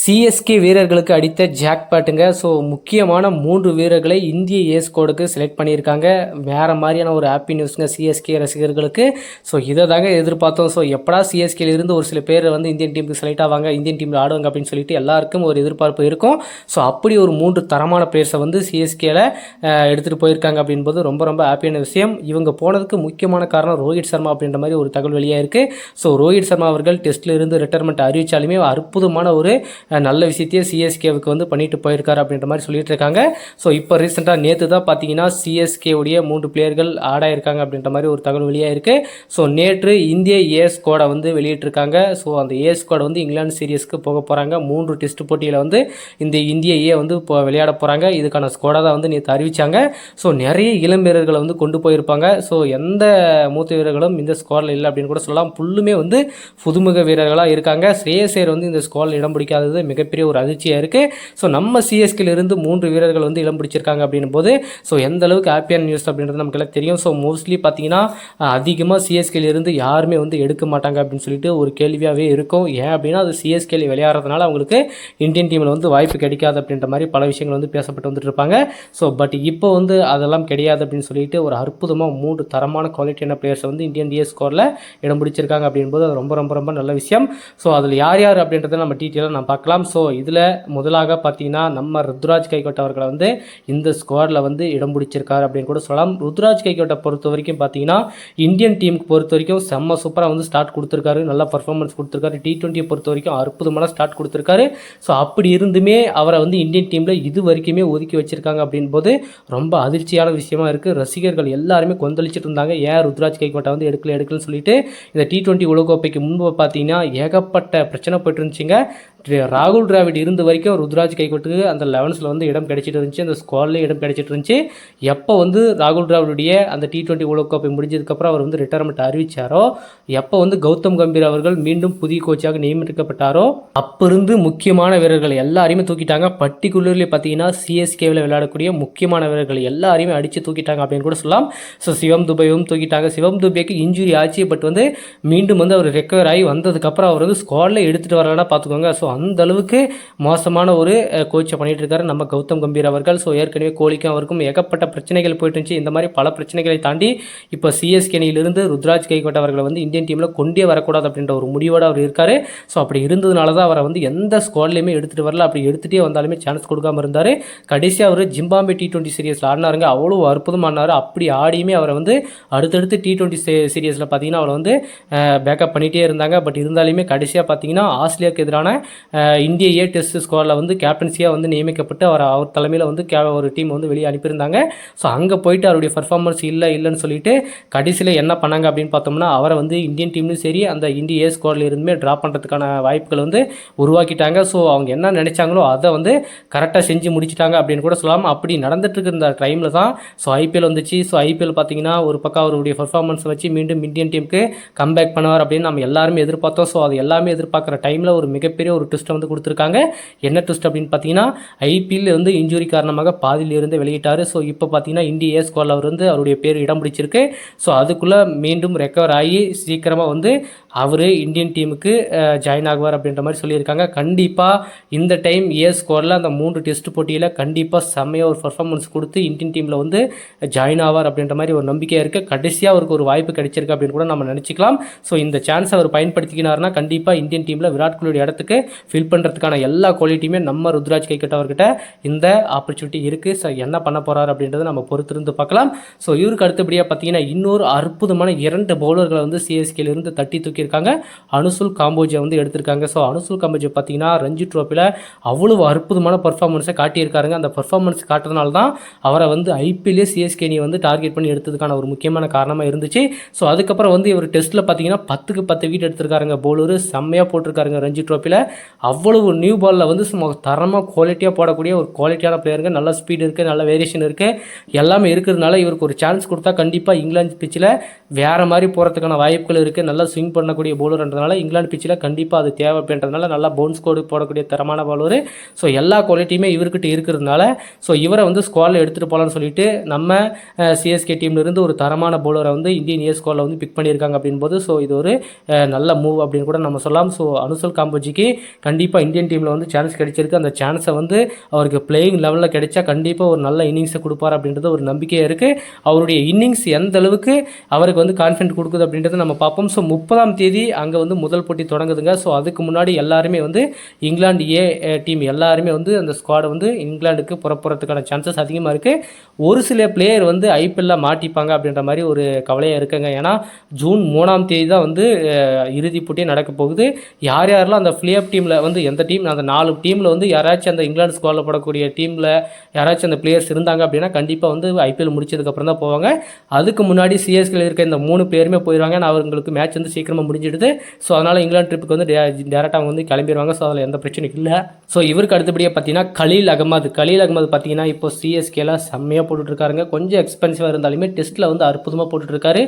CSK வீரர்களுக்கு அடித்த ஜாக்பாட்டுங்க so முக்கியமான மூன்று வீரர்களை இந்திய ஏஸ் கோடுக்கு செலக்ட் பண்ணியிருக்காங்க. வேறு மாதிரியான ஒரு ஹாப்பி நியூஸுங்க சிஎஸ்கே ரசிகர்களுக்கு. ஸோ இதை தாங்க எதிர்பார்த்தோம். ஸோ எப்படா சிஎஸ்கேலேருந்து ஒரு சில பேர் வந்து இந்தியன் டீமுக்கு செலக்ட் ஆவாங்க இந்தியன் டீமில் ஆடுவாங்க அப்படின்னு சொல்லிட்டு எல்லாருக்கும் ஒரு எதிர்பார்ப்பு இருக்கும். ஸோ அப்படி ஒரு மூன்று தரமான பிளேயர்ஸை வந்து சிஎஸ்கேல எடுத்துகிட்டு போயிருக்காங்க அப்படின்போது ரொம்ப ரொம்ப ஹாப்பியான விஷயம். இவங்க போனதுக்கு முக்கியமான காரணம் ரோஹித் சர்மா அப்படின்ற மாதிரி ஒரு தகவல் வெளியாக இருக்குது ஸோ ரோஹித் சர்மா அவர்கள் டெஸ்ட்டில் இருந்து ரிட்டைர்மெண்ட் அறிவித்தாலுமே அற்புதமான ஒரு நல்ல விஷயத்தையே சிஎஸ்கேவுக்கு வந்து பண்ணிட்டு போயிருக்காரு அப்படின்ற மாதிரி சொல்லிட்டு இருக்காங்க. ஸோ இப்போ ரீசெண்டாக நேற்று தான் பார்த்தீங்கன்னா சிஎஸ்கே உடைய மூன்று பிளேயர்கள் ஆடாயிருக்காங்க அப்படின்ற மாதிரி ஒரு தகவல் வெளியாக இருக்குது ஸோ நேற்று இந்திய ஏஸ் கோடை வந்து வெளியிட்டிருக்காங்க. ஸோ அந்த ஏஸ் கோடை வந்து இங்கிலாந்து சீரியஸ்க்கு போக போகிறாங்க மூன்று டெஸ்ட் போட்டியில் வந்து இந்த இந்திய ஏ வந்து இப்போ விளையாட போகிறாங்க இதுக்கான ஸ்கோடை தான் வந்து நேற்று அறிவித்தாங்க ஸோ நிறைய இளம் வீரர்களை வந்து கொண்டு போயிருப்பாங்க. ஸோ எந்த மூத்த வீரர்களும் இந்த ஸ்குவாடில் இல்லை அப்படின்னு கூட சொல்லலாம். ஃபுல்லுமே வந்து புதுமுக வீரர்களாக இருக்காங்க. ஸ்ரேயசேர் வந்து இந்த ஸ்குவாடில் இடம் பிடிக்காதது மிகப்பெரிய ஒரு அதிர்ச்சியாக இருக்குது ஸோ நம்ம சிஎஸ்கேலேருந்து மூன்று வீரர்கள் வந்து இடம் பிடிச்சிருக்காங்க அப்படின்னும் போது ஸோ எந்த அளவுக்கு ஹாப்பியான நியூஸ் அப்படின்றது நமக்கு எல்லாம் தெரியும். ஸோ மோஸ்ட்லி பார்த்தீங்கன்னா அதிகமாக சிஎஸ்கேலேருந்து யாருமே வந்து எடுக்க மாட்டாங்க அப்படின்னு சொல்லிட்டு ஒரு கேள்வியாகவே இருக்கும். ஏன் அப்படின்னா அது சிஎஸ்கேல விளையாடுறதுனால அவங்களுக்கு இந்தியன் டீமில் வந்து வாய்ப்பு கிடைக்காது அப்படின்ற மாதிரி பல விஷயங்கள் வந்து பேசப்பட்டு வந்துட்டு இருப்பாங்க. ஸோ பட் இப்போ வந்து அதெல்லாம் கிடையாது அப்படின்னு சொல்லிட்டு ஒரு அற்புதமாக மூன்று தரமான குவாலிட்டியான பிளேயர்ஸை வந்து இந்தியன் டிஎஸ் ஸ்கோரில் இடம் பிடிச்சிருக்காங்க அப்படின்போது அது ரொம்ப ரொம்ப ரொம்ப நல்ல விஷயம். ஸோ அதில் யார் யார் அப்படின்றத நம்ம டீட்டெயிலாக நான் பார்க்கலாம். ஸோ இதில் முதலாக பார்த்தீங்கன்னா நம்ம ருத்ராஜ் கைகோட் அவர்களை வந்து இந்த ஸ்குவாடில் வந்து இடம் பிடிச்சிருக்காரு அப்படின்னு கூட சொல்லலாம். ருத்ராஜ் கைகோட்டை பொறுத்த வரைக்கும் பார்த்தீங்கன்னா இந்தியன் டீமுக்கு பொறுத்த வரைக்கும் செம்ம சூப்பராக வந்து ஸ்டார்ட் கொடுத்துருக்காரு. நல்ல பர்ஃபார்மன்ஸ் கொடுத்துருக்காரு. டி ட்வெண்ட்டியை பொறுத்த வரைக்கும் அற்புதமான ஸ்டார்ட் கொடுத்துருக்காரு. ஸோ அப்படி இருந்துமே அவரை வந்து இந்தியன் டீமில் இது வரைக்குமே ஒதுக்கி வச்சிருக்காங்க அப்படின்போது ரொம்ப அதிர்ச்சியான விஷயமா இருக்குது ரசிகர்கள் எல்லாருமே கொந்தளிச்சிட்டு இருந்தாங்க. ஏன் ருத்ராஜ் கைகோட்டை வந்து எடுக்கல எடுக்கலன்னு சொல்லிட்டு இந்த டி ட்வெண்ட்டி உலகக்கோப்பைக்கு முன்பு பார்த்தீங்கன்னா ஏகப்பட்ட பிரச்சனை போயிட்டு இருந்துச்சுங்க. ராகுல் டிராவிட் இருந்த வரைக்கும் ருத்ராஜ் கைகோட்டுக்கு அந்த லெவன்ஸில் வந்து இடம் கிடைச்சிட்டு இருந்துச்சு. அந்த ஸ்குவாட்லேயும் இடம் கிடைச்சிட்டு இருந்துச்சு. எப்போ வந்து ராகுல் டிராவிடுடைய அந்த டி டுவெண்ட்டி கோப்பை முடிஞ்சதுக்கப்புறம் அவர் வந்து ரிட்டையர்மெண்ட் அறிவித்தாரோ எப்போ வந்து கௌதம் கம்பீர் அவர்கள் மீண்டும் புதிய கோச்சாக நியமிக்கப்பட்டாரோ அப்போ இருந்து முக்கியமான வீரர்கள் எல்லாரையுமே தூக்கிட்டாங்க. பர்டிகுலர்லி பார்த்தீங்கன்னா சிஎஸ்கேவில் விளையாடக்கூடிய முக்கியமான வீரர்கள் எல்லாரையுமே அடித்து தூக்கிட்டாங்க அப்படின்னு கூட சொல்லலாம். ஸோ சிவம் துபையும் தூக்கிட்டாங்க. சிவம் துபைக்கு இன்ஜுரி ஆச்சு பட் வந்து மீண்டும் வந்து அவர் ரெக்கவர் ஆகி வந்ததுக்கப்புறம் அவர் வந்து ஸ்குவாடில் எடுத்துகிட்டு வரலன்னா பார்த்துக்கோங்க. ஸோ அந்த அளவுக்கு மோசமான ஒரு கோச்சை பண்ணிகிட்டு இருக்காரு நம்ம கௌதம் கம்பீர் அவர்கள். ஸோ ஏற்கனவே கோலிக்கும் அவருக்கும் ஏகப்பட்ட பிரச்சனைகள் போயிட்டு இருந்துச்சு இந்த மாதிரி பல பிரச்சனைகளை தாண்டி இப்போ சிஎஸ்கே அணியிலிருந்து ருத்ராஜ் கைகோட் அவர்களை வந்து இந்தியன் டீமில் கொண்டே வரக்கூடாது அப்படின்ற ஒரு முடிவோடு அவர் இருக்கார். ஸோ அப்படி இருந்ததுனால தான் அவரை வந்து எந்த ஸ்குவாட்லேயுமே எடுத்துகிட்டு வரல. அப்படி எடுத்துகிட்டே வந்தாலுமே சான்ஸ் கொடுக்காம இருந்தார். கடைசியாக அவர் ஜிம்பாம்பே டி டுவெண்ட்டி சீரியஸில் ஆடினாருங்க. அவ்வளோ அற்புதமானார் அப்படி ஆடியுமே அவரை வந்து அடுத்தடுத்து டி டுவெண்ட்டி சீரியஸில் பார்த்தீங்கன்னா அவரை வந்து பேக்கப் பண்ணிகிட்டே இருந்தாங்க. பட் இருந்தாலுமே கடைசியாக பார்த்தீங்கன்னா ஆஸ்திரேலியாவுக்கு எதிரான இந்திய ஏ டெஸ்ட் ஸ்குவாடில் வந்து கேப்டன்சியாக வந்து நியமிக்கப்பட்டு அவர் அவர் தலைமையில் வந்து கே ஒரு டீம் வந்து வெளியே அனுப்பியிருந்தாங்க. ஸோ அங்கே போயிட்டு அவருடைய பர்ஃபார்மன்ஸ் இல்லை இல்லைன்னு சொல்லிட்டு கடைசியில் என்ன பண்ணாங்க அப்படின்னு பார்த்தோம்னா அவரை வந்து இந்தியன் டீம்லையும் சரி அந்த இந்திய ஏ ஸ்குவாடில் இருந்துமே ட்ராப் பண்ணுறதுக்கான வாய்ப்புகள் வந்து உருவாக்கிட்டாங்க. ஸோ அவங்க என்ன நினைச்சாங்களோ அதை வந்து கரெக்டாக செஞ்சு முடிச்சிட்டாங்க அப்படின்னு கூட சொல்லலாம் அப்படி நடந்துட்டு இருக்க இந்த டைமில் தான் ஸோ ஐபிஎல் வந்துச்சு. ஸோ ஐபிஎல் பார்த்தீங்கன்னா ஒரு பக்கம் அவருடைய பர்ஃபார்மன்ஸ் வச்சு மீண்டும் இந்தியன் டீமுக்கு கம்பேக் பண்ணுவார் அப்படின்னு நம்ம எல்லாருமே எதிர்பார்த்தோம். ஸோ அது எல்லாமே எதிர்பார்க்குற டைமில் ஒரு மிகப்பெரிய ஒரு ட்விஸ்ட்டை வந்து கொடுத்துருக்காங்க. என்ன ட்விஸ்ட் அப்படின்னு பார்த்தீங்கன்னா ஐபிஎல் வந்து இன்ஜுரி காரணமாக பாதியில் இருந்து வெளியிட்டார். ஸோ இப்போ பார்த்தீங்கன்னா இந்திய ஸ்கோல் ஸ்குவாடில் அவர் வந்து அவருடைய பேர் இடம் பிடிச்சிருக்கு. ஸோ அதுக்குள்ளே மீண்டும் ரெக்கவர் ஆகி சீக்கிரமாக வந்து அவர் இந்தியன் டீமுக்கு ஜாயின் ஆகுவார் அப்படின்ற மாதிரி சொல்லியிருக்காங்க. கண்டிப்பாக இந்த டைம் ஏ ஸ்கோரில் அந்த மூன்று டெஸ்ட் போட்டியில் கண்டிப்பாக செம்மையாக ஒரு பர்ஃபார்மன்ஸ் கொடுத்து இந்தியன் டீமில் வந்து ஜாயின் ஆவார் அப்படின்ற மாதிரி ஒரு நம்பிக்கையாக இருக்குது கடைசியாக அவருக்கு ஒரு வாய்ப்பு கிடைச்சிருக்கு அப்படின்னு கூட நம்ம நினச்சிக்கலாம். ஸோ இந்த சான்ஸ் அவர் பயன்படுத்திக்கினார்னா கண்டிப்பாக இந்தியன் டீமில் விராட் கோலியோட இடத்துக்கு ஃபில் பண்ணுறதுக்கான எல்லா குவாலிட்டியுமே நம்ம ருத்ராஜ் கைக்கட் அவர்கிட்ட இந்த ஆப்பர்ச்சுனிட்டி இருக்குது ஸோ என்ன பண்ண போகிறார் அப்படின்றத நம்ம பொறுத்திருந்து பார்க்கலாம். ஸோ இவருக்கு அடுத்தபடியாக பார்த்தீங்கன்னா இன்னொரு அற்புதமான இரண்டு பவுலர்களை வந்து சிஎஸ்கேலேருந்து தட்டி தூக்கி தூக்கியிருக்காங்க அனுசுல் காம்போஜை வந்து எடுத்திருக்காங்க. ஸோ அனுசுல் காம்போஜை பார்த்தீங்கன்னா ரஞ்சி ட்ரோஃபியில் அவ்வளவு அற்புதமான பர்ஃபார்மன்ஸை காட்டியிருக்காருங்க. அந்த பர்ஃபார்மன்ஸ் காட்டுறதுனால தான் அவரை வந்து ஐபிஎல்லே சிஎஸ்கே நீ வந்து டார்கெட் பண்ணி எடுத்ததுக்கான ஒரு முக்கியமான காரணமாக இருந்துச்சு. ஸோ அதுக்கப்புறம் வந்து இவர் டெஸ்ட்டில் பார்த்தீங்கன்னா பத்துக்கு பத்து வீட் எடுத்திருக்காருங்க. போலூர் செம்மையாக போட்டிருக்காருங்க ரஞ்சி ட்ரோஃபியில் அவ்வளவு நியூ பாலில் வந்து சும்மா தரமாக குவாலிட்டியாக போடக்கூடிய ஒரு குவாலிட்டியான பிளேயருங்க நல்ல ஸ்பீடு இருக்குது நல்ல வேரியேஷன் இருக்குது எல்லாமே இருக்கிறதுனால இவருக்கு ஒரு சான்ஸ் கொடுத்தா கண்டிப்பாக இங்கிலாந்து பிச்சில் வேறு மாதிரி போகிறதுக்கான வாய்ப்புகள் இருக்குது நல்லா ஸ்விங் பண்ண பண்ணக்கூடிய பவுலர்ன்றதுனால இங்கிலாந்து பிச்சில் கண்டிப்பாக அது தேவை அப்படின்றதுனால நல்லா பவுன்ஸ் கோடு போடக்கூடிய தரமான பவுலர் ஸோ எல்லா குவாலிட்டியுமே இவர்கிட்ட இருக்கிறதுனால ஸோ இவரை வந்து ஸ்குவாடில் எடுத்துகிட்டு போகலான்னு சொல்லிட்டு நம்ம சிஎஸ்கே டீம்லேருந்து ஒரு தரமான பவுலரை வந்து இந்தியன் ஏ ஸ்குவாடில் வந்து பிக் பண்ணியிருக்காங்க அப்படின்போது ஸோ இது ஒரு நல்ல மூவ் அப்படின்னு கூட நம்ம சொல்லலாம். ஸோ அனுசல் காம்போஜிக்கு கண்டிப்பாக இந்தியன் டீமில் வந்து சான்ஸ் கிடைச்சிருக்கு. அந்த சான்ஸை வந்து அவருக்கு பிளேயிங் லெவலில் கிடைச்சா கண்டிப்பாக ஒரு நல்ல இன்னிங்ஸை கொடுப்பார் அப்படின்றது ஒரு நம்பிக்கையாக இருக்குது அவருடைய இன்னிங்ஸ் எந்த அளவுக்கு அவருக்கு வந்து கான்ஃபிடென்ட் கொடுக்குது அப்படின்றத நம்ம பார்ப்போம். ஸோ முப்பதாம் தேதி அங்கே வந்து முதல் போட்டி தொடங்குதுங்க. ஸோ அதுக்கு முன்னாடி எல்லாருமே வந்து இங்கிலாந்து ஏ டீம் எல்லாருமே வந்து அந்த ஸ்குவாடை வந்து இங்கிலாந்துக்கு புறப்புறதுக்கான சான்சஸ் அதிகமாக இருக்குது ஒரு சில பிளேயர் வந்து ஐபிஎல்ல மாட்டிப்பாங்க அப்படின்ற மாதிரி ஒரு கவலையாக இருக்குங்க. ஏன்னா ஜூன் மூணாம் தேதி தான் வந்து இறுதிப் போட்டியே நடக்க போகுது. யார் யாரெல்லாம் அந்த ஃப்ளேப் டீமில் வந்து எந்த டீம் அந்த நாலு டீமில் வந்து யாராச்சும் அந்த இங்கிலாந்து ஸ்குவாடில் போடக்கூடிய டீமில் யாராச்சும் அந்த பிளேயர்ஸ் இருந்தாங்க அப்படின்னா கண்டிப்பாக வந்து ஐபிஎல் முடிச்சதுக்கப்புறம் தான் போவாங்க. அதுக்கு முன்னாடி சிஎஸ்கில் இருக்க இந்த மூணு பேருமே போயிடுவாங்க நான் அவங்களுக்கு மேட்ச் வந்து சீக்கிரமாக முடிஞ்சிடுது. ஸோ அதனால் இங்கிலாந்து ட்ரிப்புக்கு வந்து டேரெக்டாக அவங்க வந்து கிளம்பிடுவாங்க ஸோ அதில் எந்த பிரச்சனையும் இல்லை. ஸோ இவருக்கு அடுத்தபடியாக பார்த்தீங்கன்னா கலீல் அகமது கலீல் அகமது பார்த்தீங்கன்னா இப்போ சிஎஸ்கேலாம் செம்மையாக போட்டுட்ருக்காருங்க கொஞ்சம் எக்ஸ்பென்சிவாக இருந்தாலுமே டெஸ்ட்டில் வந்து அற்புதமாக போட்டுட்ருக்காரு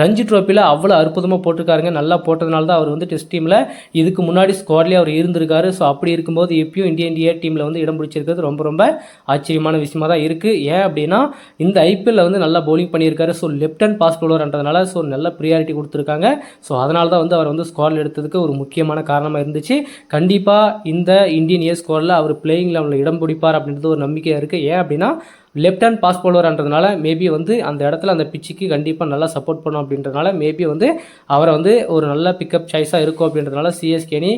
ரஞ்சி ட்ரோஃபியில் அவ்வளோ அற்புதமாக போட்டிருக்காருங்க. நல்லா போட்டதுனால தான் அவர் வந்து டெஸ்ட் டீமில் இதுக்கு முன்னாடி ஸ்குவாட்லேயே அவர் இருந்திருக்காரு. ஸோ அப்படி இருக்கும்போது இப்பயும் இந்திய இந்தியா டீமில் வந்து இடம் பிடிச்சிருக்கிறது ரொம்ப ரொம்ப ஆச்சரியமான விஷயமாக தான் இருக்குது ஏன் அப்படின்னா இந்த ஐபிஎல்ல வந்து நல்லா பவுலிங் பண்ணியிருக்காரு. ஸோ லெஃப்ட் ஹேண்ட் பாஸ் பவுலர்ன்றதுனால ஸோ நல்ல ப்ரியாரிட்டி கொடுத்துருக்காங்க. ஸோ அதனால் தான் வந்து அவர் வந்து ஸ்குவாடில் எடுத்ததுக்கு ஒரு முக்கியமான காரணமாக இருந்துச்சு. கண்டிப்பாக இந்த இந்தியன் ஏ ஸ்குவாடில் அவர் பிளேயிங் லெவலில் இடம் பிடிப்பார் அப்படின்றது ஒரு நம்பிக்கையாக இருக்குது ஏன் அப்படின்னா லெஃப்ட் ஹேண்ட் பாஸ் பவுலர்ன்றதுனால மேபி வந்து அந்த இடத்துல அந்த பிச்சுக்கு கண்டிப்பாக நல்லா சப்போர்ட் பண்ணும் அப்படின்றதுனால மேபி வந்து அவரை வந்து ஒரு நல்ல பிக்கப் சாய்ஸாக இருக்கும் அப்படின்றதுனால சிஎஸ்கேனி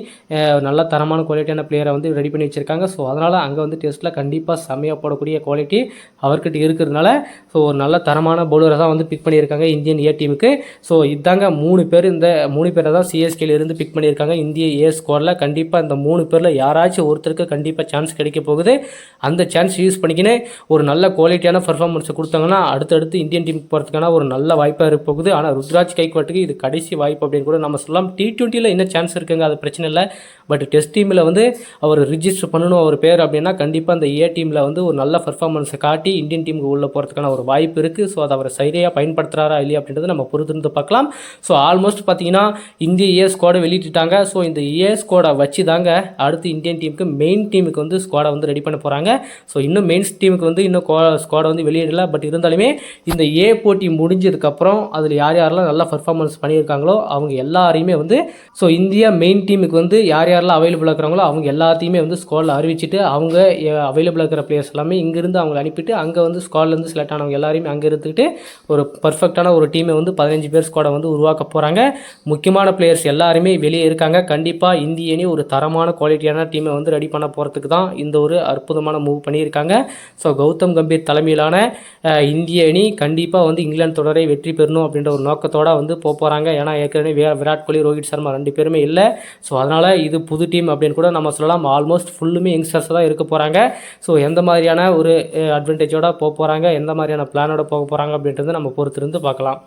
நல்ல தரமான குவாலிட்டியான பிளேயரை வந்து ரெடி பண்ணி வச்சுருக்காங்க. ஸோ அதனால் அங்கே வந்து டெஸ்ட்டில் கண்டிப்பாக செம்மையாக போடக்கூடிய குவாலிட்டி அவர்கிட்ட இருக்கிறதுனால ஸோ ஒரு நல்ல தரமான பவுலரை தான் வந்து பிக் பண்ணியிருக்காங்க இந்தியன் ஏ டீமுக்கு ஸோ இதாங்க மூணு பேர் இந்த மூணு பேரை தான் சிஎஸ்கேலேருந்து பிக் பண்ணியிருக்காங்க. இந்திய ஏ ஸ்கோரில் கண்டிப்பாக இந்த மூணு பேரில் யாராச்சும் ஒருத்தருக்கு கண்டிப்பாக சான்ஸ் கிடைக்க போகுது. அந்த சான்ஸ் யூஸ் பண்ணிக்கின்னு ஒரு நல்ல குவாலிட்டியான பர்ஃபார்மன்ஸை கொடுத்தாங்கன்னா அடுத்தடுத்து இந்தியன் டீம் போகிறதுக்கான ஒரு நல்ல வாய்ப்பாக இருக்க போகுது ஆனால் ருத்ராஜ் கைக்வாட்டுக்கு இது கடைசி வாய்ப்பு அப்படின்னு கூட நம்ம சொல்லலாம். டி டுவெண்ட்டியில் என்ன சான்ஸ் இருக்குங்க? அது பிரச்சனை இல்லை. பட் டெஸ்ட் டீமில் வந்து அவர் ரிஜிஸ்டர் பண்ணணும் அவர் பேர் அப்படின்னா கண்டிப்பாக அந்த ஏ டீமில் வந்து ஒரு நல்ல பர்ஃபார்மன்ஸை காட்டி இந்தியன் டீமுக்கு உள்ளே போகிறதுக்கான ஒரு வாய்ப்பு இருக்குது ஸோ அதை அவர் சரியாக பயன்படுத்துகிறாரா இல்லையா அப்படின்றத நம்ம பொறுத்திருந்து பார்க்கலாம். ஸோ ஆல்மோஸ்ட் பார்த்தீங்கன்னா இந்திய ஏ ஸ்குவாடை வெளியிட்டுட்டாங்க. ஸோ இந்த ஏ ஸ்குவாடை வச்சு தாங்க அடுத்து இந்தியன் டீமுக்கு மெயின் டீமுக்கு வந்து ஸ்குவாடை வந்து ரெடி பண்ண போகிறாங்க ஸோ இன்னும் மெயின்ஸ் டீமுக்கு வந்து இன்னும் ஸ்குவாடை வந்து வெளியிடல பட் இருந்தாலுமே இந்த ஏ போட்டி முடிஞ்சதுக்கப்புறம் அதில் யார் யாரெல்லாம் நல்லா பர்ஃபார்மன்ஸ் பண்ணியிருக்காங்களோ அவங்க எல்லாரையுமே வந்து ஸோ இந்தியா மெயின் டீமுக்கு வந்து யார் யாரெல்லாம் அவைலபிளாக இருக்கிறாங்களோ அவங்க எல்லாத்தையுமே வந்து ஸ்குவாடில் அறிவிச்சிட்டு அவங்க அவைலபிளாக இருக்கிற பிளேயர்ஸ் எல்லாமே இங்கேருந்து அவங்களை அனுப்பிட்டு அங்கே வந்து ஸ்குவாட்லேருந்து செலக்ட் ஆனவங்க எல்லாரையுமே அங்கே இருந்துக்கிட்டு ஒரு பர்ஃபெக்டான ஒரு டீமை வந்து பதினஞ்சு பேர் ஸ்குவாடை வந்து உருவாக்க போகிறாங்க முக்கியமான பிளேயர்ஸ் எல்லாருமே வெளியே இருக்காங்க. கண்டிப்பாக இந்திய அணி ஒரு தரமான குவாலிட்டியான டீமை வந்து ரெடி பண்ண போகிறதுக்கு தான் இந்த ஒரு அற்புதமான மூவ் பண்ணியிருக்காங்க. ஸோ கௌதம் கம்பீர் தலைமையிலான இந்திய அணி கண்டிப்பாக வந்து இங்கிலாந்து தொடரை வெற்றி பெறணும் அப்படின்ற ஒரு நோக்கத்தோட வந்து போக போகிறாங்க ஏன்னா ஏற்கனவே விராட் கோலி ரோஹித் சர்மா ரெண்டு பேருமே இல்லை. ஸோ அதனால் இது புது டீம் அப்படின்னு கூட நம்ம சொல்லலாம். ஆல்மோஸ்ட் ஃபுல்லுமே யங்ஸ்டர்ஸ் தான் இருக்க போகிறாங்க ஸோ எந்த மாதிரியான ஒரு அட்வான்டேஜோட போக போகிறாங்க எந்த மாதிரியான பிளானோட போக போகிறாங்க அப்படின்றத நம்ம பொறுத்திருந்து பார்க்கலாம்.